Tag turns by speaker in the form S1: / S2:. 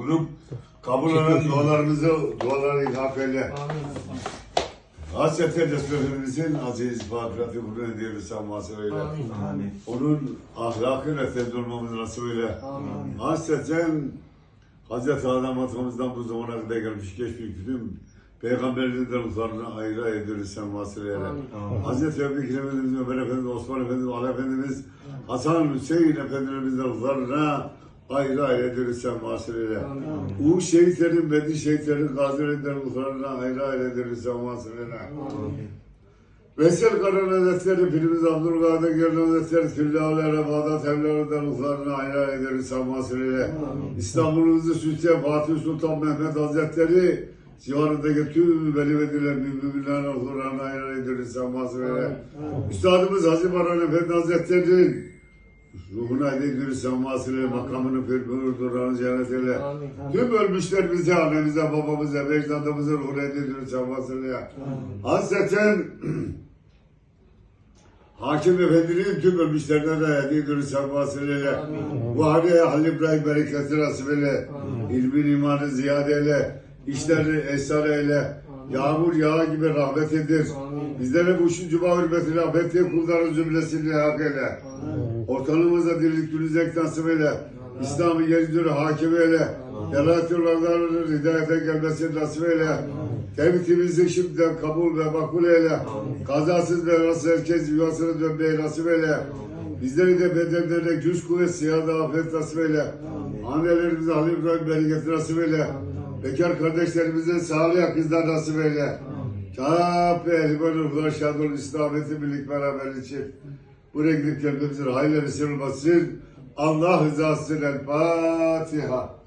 S1: okunup kabul olan dualarımızı duaları ilhak eyle. Hasreten Resul Efendimizin aziz fakiratı bunu ediyoruz sanması öyle.
S2: Amin.
S1: Onun ahlakı efendi olmamız öyle.
S2: Amin.
S1: Hasreten Hazreti Adem Atamızdan bu zamana kadar gelmiş geçmiş bütün peygamberlerden uzarına ayrı ayrı ediyoruz sen vasılayla.
S2: Amin.
S1: Hazreti Ebu Bekir Efendimiz, Ömer Efendimiz, Osman Efendimiz, Ali Efendimiz, Hasan Hüseyin Efendilerimizden uzarına ayrı ayrı ediyoruz sen vasılayla.
S2: Amin.
S1: U şehitlerin, Bedir şehitlerin, gazilerinden uzarına ayrı ayrı ediyoruz sen vasılayla. Vesel Karan Hazretleri, Filimiz Abdülkadir Gönül Hazretleri, Tüllâlere, Bağdat evlerinden uzarına ayrı ayrı ediyoruz sen vasılayla. İstanbul'umuzu süsleyen Fatih Sultan Mehmet Hazretleri civarındaki tüm veli ve diler müminlerine huzurlarına ayran ediyoruz sanması ve Üstadımız Hacı Baran Efendi Hazretleri'nin ruhuna sanması ve makamını pür durağını cennet eyle.
S2: Amin.
S1: Tüm ölmüşlerimize, annemize, babamıza, ecdadımıza ruhuna ediyoruz sanması ve Hasreten Hakim Efendi'nin tüm ölmüşlerine de sanması ve bu haliye Halil İbrahim bereketi nasip eyle. İlmin imanı ziyade eyle. İşlerini esar eyle. Yağmur yağı gibi rahmet edir.
S2: Amin.
S1: Bizlere bu şu cuma hürmetine affettiği kulların cümlesini hak eyle. Ortalığımıza dirlik dünüzek nasip eyle. İslam'ı yeryüzüne hakim eyle. Yaratı olanların hidayete gelmesini nasip eyle. Tevhidimizi şimdiden kabul ve makbul eyle. Kazasız ve nasıl herkes yuvasına dönmeyi nasip eyle. Bizleri de bedenlerine güç kuvvet, siyada afiyet nasip eyle. Annelerimize Halil İbrahim bereketi nasip eyle. Bekar kardeşlerimize salih kızlar nasip eyle. Kâb ehlimen ruhlar şadol İslameti birlik beraber için. Buraya gidip kendimizin hayırlı vesile. Allah rızası için El Fatiha.